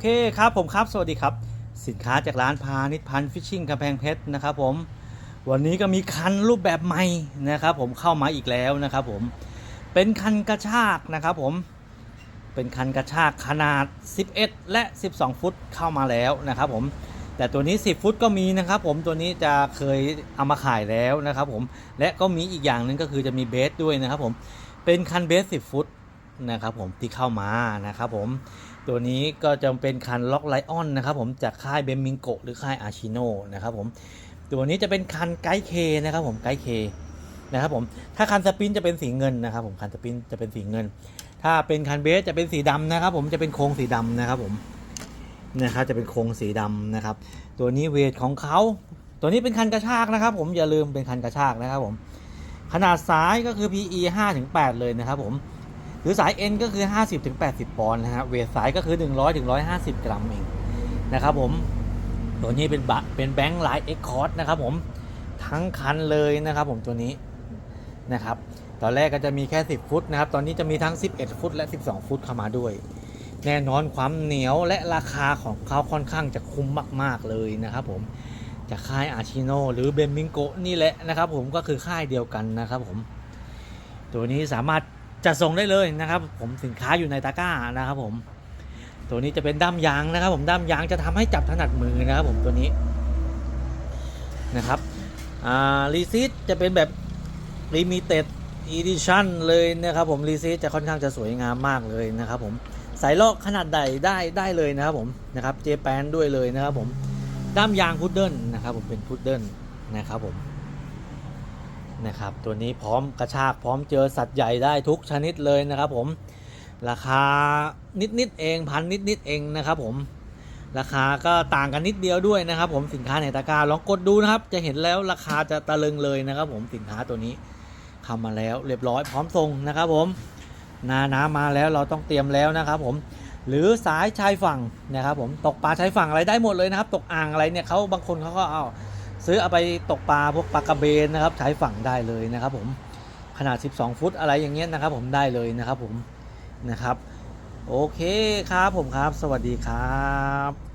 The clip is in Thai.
โอเคครับผมครับ สวัสดีครับ สินค้าจากร้านพาณิชพันฟิชชิ่งกำแพงเพชรนะครับผมวันนี้ก็มีคันรูปแบบใหม่นะครับผมเข้ามาอีกแล้วนะครับผมเป็นคันกระชากนะครับผมเป็นคันกระชากขนาด 11 และ 12 ฟุตเข้ามาแล้วนะครับผมแต่ตัวนี้ 10 ฟุตก็มีนะครับผมตัวนี้จะเคยเอามาขายแล้วนะครับผมและก็มีอีกอย่างหนึ่งก็คือจะมีเบสด้วยนะครับผมเป็นคันเบส 10 ฟุต นะครับผมที่เข้ามานะครับผมตัวนี้ก็จะเป็นคันล็อกไลออนนะครับผมจากค่ายเบมมิงโกหรือค่ายอาชิโนนะครับผมตัวนี้จะเป็นคันไกด์เคนะครับผมไกด์เคนะครับผมถ้าคันสปินจะเป็นสีเงินนะครับผมคันสปินจะเป็นสีเงิน ถ้าเป็นคันเบสจะเป็นสีดำนะครับผมจะเป็นโครงสีดำนะครับผมนะครับจะเป็นโครงสีดำนะครับ ตัวนี้เวทของเขาตัวนี้เป็นคันกระชากนะครับ ผมอย่าลืมเป็นคันกระชากนะครับผมขนาดสายก็คือ PE 5-8 เลยนะครับผม หรือสาย N ก็คือ 50-80 ปอนด์นะฮะเวทสายก็คือ 100-150 กรัมเองนะครับผมตัวนี้เป็นบะเป็นแบงค์ไลน์เอ็กคอร์ดนะครับผมทั้งคันเลยนะครับผมตัวนี้นะครับตอนแรกก็จะมีแค่ 10 ฟุตนะครับ ตอนนี้จะมีทั้ง 11 ฟุต และ 12 ฟุตเข้ามาด้วย แน่นอนความเหนียวและราคาของเขาค่อนข้างจะคุ้มมาก ๆเลยนะครับผมจากค่ายอาชิโนหรือเบมิงโกนี่แหละนะครับผมก็คือค่ายเดียวกันนะครับผม ตัวนี้สามารถ จัดส่งได้เลยนะครับ ผมสินค้าอยู่ในตะกร้านะครับ ผม ตัวนี้จะเป็นด้ามยางนะครับ ผมด้ามยางจะทำให้จับถนัดมือนะครับ ผมตัวนี้นะครับอ่ารีซิตจะเป็นแบบลิมิเต็ดอีดิชั่นเลยนะครับ ผมรีซิตจะค่อนข้างจะสวยงามมากเลยนะครับ ผมใส่ลอกขนาดใดได้ได้เลยนะครับ ผมนะครับเจแปนด้วยเลยนะครับ ผมด้ามยางพุดเดิลนะครับ ผมเป็นพุดเดิลนะครับผม นะครับตัวนี้พร้อมกระชากพร้อมเจอสัตว์ใหญ่ได้ทุกชนิดเลยนะครับผมราคานิดนิดๆเองพันนิดนิดๆเองนะครับผมราคาก็ต่างกันนิดเดียวด้วยนะครับ ผมสินค้าในตะกร้าลองกดดูนะครับ จะเห็นแล้วราคาจะตะลึงเลยนะครับ ผมสินค้าตัวนี้เข้ามาแล้วเรียบร้อยพร้อมส่งนะครับ ผมนาน้ำมาแล้วเราต้องเตรียมแล้วนะครับ ผมหรือสายชายฝั่งนะครับ ผมตกปลาชายฝั่งอะไรได้หมดเลยนะครับ ตกอ่างอะไรเนี่ยเขาบางคนเขาก็เอา ซื้อเอาไปตกปลาพวกปลากระเบนนะครับชายฝั่งได้เลยนะครับผมขนาด 12 ฟุตอะไรอย่างเงี้ยนะครับ ผมได้เลยนะครับผมนะครับ โอเคครับผมครับ สวัสดีครับ